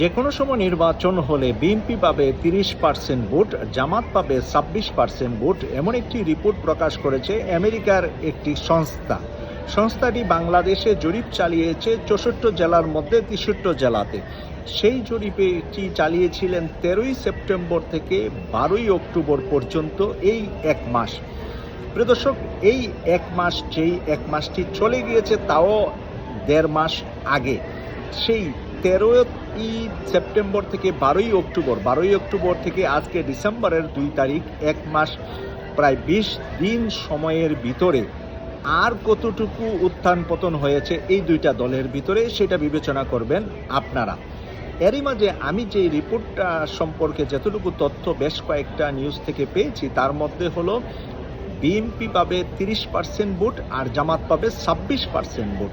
যে কোনো সময় নির্বাচন হলে বিএনপি পাবে তিরিশ পার্সেন্ট ভোট, জামাত পাবে ছাব্বিশ পার্সেন্ট ভোট, এমন একটি রিপোর্ট প্রকাশ করেছে আমেরিকার একটি সংস্থা। সংস্থাটি বাংলাদেশে জরিপ চালিয়েছে চৌষট্টি জেলার মধ্যে তেষট্টি জেলাতে। সেই জরিপেটি চালিয়েছিলেন তেরোই সেপ্টেম্বর থেকে বারোই অক্টোবর পর্যন্ত এই এক মাস। প্রদর্শক এই এক মাস যেই এক মাসটি চলে গিয়েছে, তাও দেড় মাস আগে। সেই তেরোই সেপ্টেম্বর থেকে বারোই অক্টোবর বারোই অক্টোবর থেকে আজকে ডিসেম্বরের দুই তারিখ, এক মাস, প্রায় বিশ দিন সময়ের ভিতরে আর কতটুকু উত্থান পতন হয়েছে এই দুইটা দলের ভিতরে সেটা বিবেচনা করবেন আপনারা। এরই মাঝে আমি যে রিপোর্টটা সম্পর্কে যতটুকু তথ্য বেশ কয়েকটা নিউজ থেকে পেয়েছি, তার মধ্যে হলো বিএনপি পাবে তিরিশ পার্সেন্ট ভোট আর জামাত পাবে ছাব্বিশ পার্সেন্ট ভোট।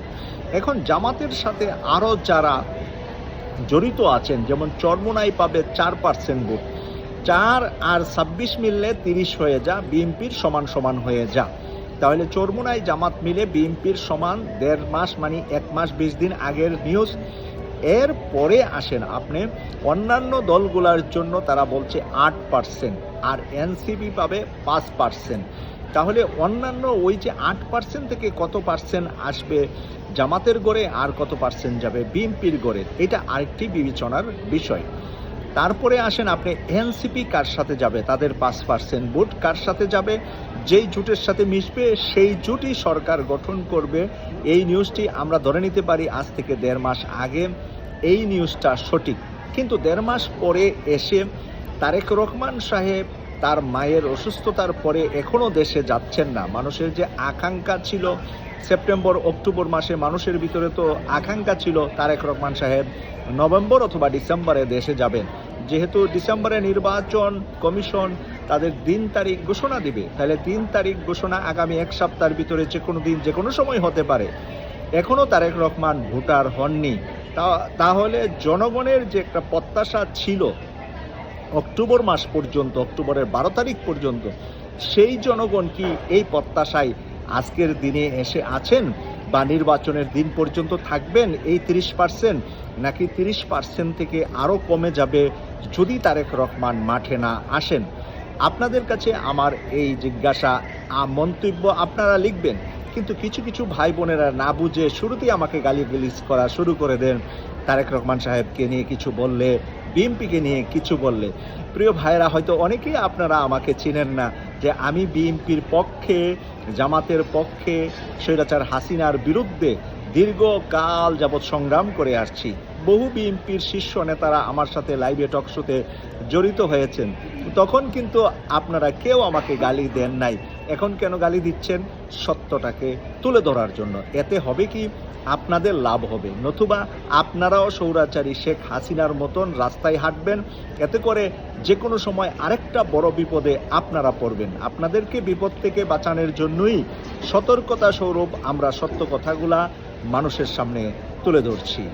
এখন জামাতের সাথে আরও যারা জড়িত আছেন, যেমন চরমোনাই পাবে চার পার্সেন্ট ভোট। চার আর ছাব্বিশ মিললে তিরিশ হয়ে যা, বিএনপির সমান সমান হয়ে যা। তাহলে চরমোনাই জামাত মিলে বিএনপির সমান দেড় মাস মানে এক মাস বিশ দিন আগের নিউজ এর পরে আসেন আপনি, অন্যান্য দলগুলোর জন্য তারা বলছে আট পার্সেন্ট আর এনসিপি পাবে পাঁচ পার্সেন্ট তাহলে অন্যান্য ওই যে আট পার্সেন্ট থেকে কত পার্সেন্ট আসবে জামাতের গড়ে আর কত পার্সেন্ট যাবে বিএনপির গড়ে? এটা আরেকটি বিবেচনার বিষয়। তারপরে আসেন আপনি, এনসিপি কার সাথে যাবে? তাদের পাঁচ পার্সেন্ট ভোট কার সাথে যাবে? যেই জোটের সাথে মিশবে, সেই জোটই সরকার গঠন করবে। এই নিউজটি আমরা ধরে নিতে পারি আজ থেকে দেড় মাস আগে। এই নিউজটা সঠিক। কিন্তু দেড় মাস পরে এসে তারেক রহমান সাহেব তার মায়ের অসুস্থতার পরে এখনও দেশে যাচ্ছেন না। মানুষের যে আকাঙ্ক্ষা ছিল সেপ্টেম্বর, অক্টোবর মাসে মানুষের ভিতরে তো আকাঙ্ক্ষা ছিল তারেক রহমান সাহেব নভেম্বর অথবা ডিসেম্বরে দেশে যাবেন। যেহেতু ডিসেম্বরে নির্বাচন কমিশন তাদের দিন তারিখ ঘোষণা দিবে। তাহলে দিন তারিখ ঘোষণা আগামী এক সপ্তাহের ভিতরে যে কোনো দিন, যে কোনো সময় হতে পারে। এখনও তারেক রহমান ভোটার হননি। তাহলে জনগণের যে একটা প্রত্যাশা ছিল অক্টোবর মাস পর্যন্ত, অক্টোবরের বারো তারিখ পর্যন্ত, সেই জনগণ কি এই প্রত্যাশায় আজকের দিনে এসে আছেন বা নির্বাচনের দিন পর্যন্ত থাকবেন এই তিরিশ পার্সেন্ট নাকি তিরিশ পার্সেন্ট থেকে আরও কমে যাবে যদি তারেক রহমান মাঠে না আসেন? আপনাদের কাছে আমার এই জিজ্ঞাসা মন্তব্য আপনারা লিখবেন, কিন্তু কিছু কিছু ভাই বোনেরা না বুঝে শুরুতেই আমাকে গালি গালিজ করা শুরু করে দেন। তারেক রহমান সাহেবকে নিয়ে কিছু বললে বিএমপিকে নিয়ে কিছু বললে। প্রিয় ভাইরা হয়তো অনেকেই আপনারা আমাকে চিনেন না যে আমি বিএনপির পক্ষে, জামাতের পক্ষে, স্বৈরাচার হাসিনার বিরুদ্ধে দীর্ঘকাল যাবৎ সংগ্রাম করে আসছি। বহু বিএনপির শীর্ষ নেতারা আমার সাথে লাইভে টক শোতে জড়িত হয়েছেন। তখন কিন্তু আপনারা কেউ আমাকে গালি দেন নাই। এখন কেন গালি দিচ্ছেন? সত্যটাকে তুলে ধরার জন্য। এতে হবে কি? আপনাদের লাভ হবে। নতুবা আপনারাও সৌরাচারী শেখ হাসিনার মতন রাস্তায় হাঁটবেন। এতে করে যে কোনো সময় আরেকটা বড় বিপদে আপনারা পড়বেন। আপনাদেরকে বিপদ থেকে বাঁচানোর জন্যই সতর্কতা স্বরূপ আমরা সত্য কথাগুলা মানুষের সামনে তুলে ধরছি।